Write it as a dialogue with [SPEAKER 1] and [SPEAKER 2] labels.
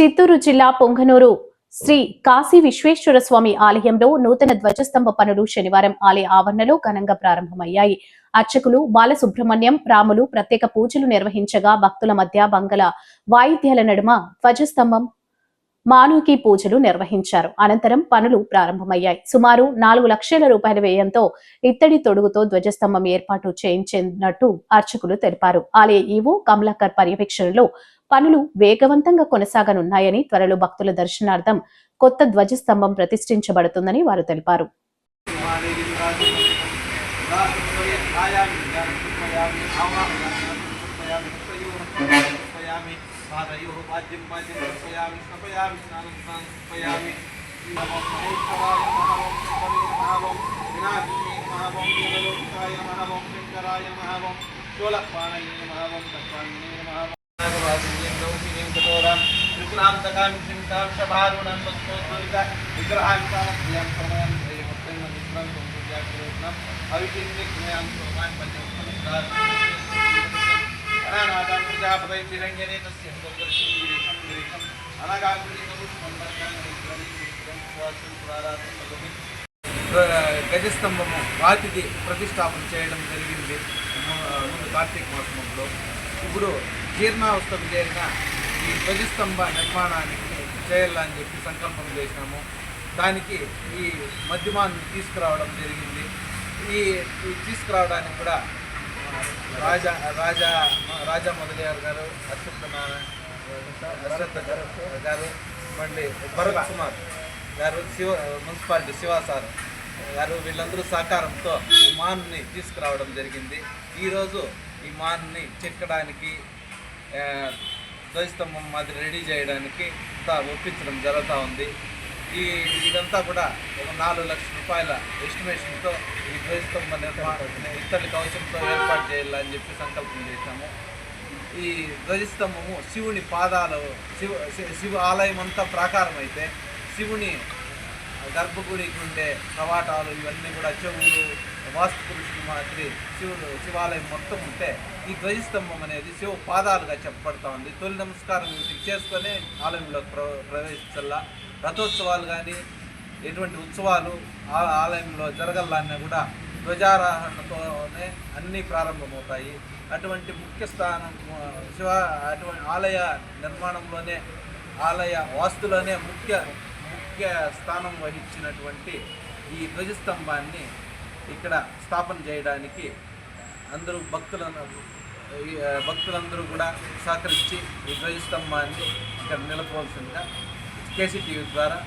[SPEAKER 1] చిత్తూరు జిల్లా పొంగనూరు శ్రీ కాశీ విశ్వేశ్వర స్వామి ఆలయంలో నూతన ధ్వజస్తంభ పనులు శనివారం ఆలయ ఆవరణలో ఘనంగా ప్రారంభమయ్యాయి. అర్చకులు బాలసుబ్రహ్మణ్యం రాములు ప్రత్యేక పూజలు నిర్వహించగా భక్తుల మధ్య బంగళ వాయిద్యాల నడుమ ధ్వజస్తంభం మానుకి పూజలు నిర్వహించారు. అనంతరం పనులు ప్రారంభమయ్యాయి. సుమారు నాలుగు లక్షల రూపాయల వ్యయంతో ఇత్తడి తొడుగుతో ధ్వజస్తంభం ఏర్పాటు చేయించినట్టు అర్చకులు తెలిపారు. ఆలయ ఈవో కమలాకర్ పర్యవేక్షణలో పనులు వేగవంతంగా కొనసాగనున్నాయని త్వరలో భక్తుల దర్శనార్థం కొత్త ధ్వజస్తంభం ప్రతిష్ఠించబడుతుందని వారు తెలిపారు.
[SPEAKER 2] स्थापयामि पादयोः पाद्यं पाद्यं स्थापयामि स्थापयामि स्नानं स्नानं स्थापयामि महेश्वराय महावं, शिवने विनाशिने महावं देवलोकाय महावं, शङ्कराय महावं चोलपाणये महावं तत्पाणये महावं। गौपिनीं कठोरां त्रिपुरां तकां चिन्तां शभारुणं विग्रहां कामक्रियाँ प्रमयं त्रयमत्रयं मित्रं संस्कृत्या अविचिन्त्य ज्ञानं सर्वान् पञ्चमस्तं అనానాథం ప్రజాపతై శ్రీరంజనే తస్య హృదయదర్శనం గిరీశం గిరీశం గజస్తంభము రాతికి ప్రతిష్టాపన చేయడం జరిగింది. ముందు కార్తీక మాసంలో. ఇప్పుడు జీర్ణావస్థకు చేరిన ఈ ధ్వజస్తంభ నిర్మాణానికి చేయాలని చెప్పి సంకల్పం చేసినాము. దానికి ఈ మధ్యమాన్ని తీసుకురావడం జరిగింది. ఈ తీసుకురావడానికి కూడా రాజా రాజా రాజా మొదలయ్యారు గారు అశ్వత్థ నారాయణ అశ్వత్థ గారు మళ్ళీ భరత్ కుమార్ గారు శివ మున్సిపాలిటీ శివ సార్ గారు వీళ్ళందరూ సహకారంతో ఈ మాన్ని తీసుకురావడం జరిగింది. ఈరోజు ఈ మాన్ని చెక్కడానికి ధ్వజస్తంభం మాదిరి రెడీ చేయడానికి ఒప్పించడం జరుగుతూ ఉంది. ఈ ఇదంతా కూడా ఒక నాలుగు లక్షల రూపాయల ఎస్టిమేషన్తో ఈ ధ్వజస్తంభ నిర్మాణం ఇత్తడి కవచంతో ఏర్పాటు చేయాలని చెప్పి సంకల్పం చేశాము. ఈ ధ్వజస్తంభము శివుని పాదాలు శివ శివ ఆలయం అంతా ప్రాకారం అయితే శివుని గర్భగుడికి ఉండే కవాటాలు ఇవన్నీ కూడా చెవులు వాస్తు పురుషులు మాదిరి శివుడు శివాలయం మొత్తం ఉంటే ఈ ధ్వజస్తంభం అనేది శివ పాదాలుగా చెప్పబడతా ఉంది. తొలి నమస్కారం వీటికి చేసుకొని ఆలయంలో ప్ర ప్రవేశించల్లా. రథోత్సవాలు కానీ ఎటువంటి ఉత్సవాలు ఆలయంలో జరగాలన్నా కూడా ధ్వజారోహణతోనే అన్నీ ప్రారంభమవుతాయి. అటువంటి ముఖ్య స్థానం శివ అటువంటి ఆలయ నిర్మాణంలోనే ఆలయ వాస్తులోనే ముఖ్య ముఖ్య స్థానం వహించినటువంటి ఈ ధ్వజస్తంభాన్ని ఇక్కడ స్థాపన చేయడానికి అందరూ భక్తులను భక్తులందరూ కూడా సహకరించి ఈ ధ్వజస్తంభాన్ని ఇక్కడ నిలపవలసిందిగా కేసీటీవీ ద్వారా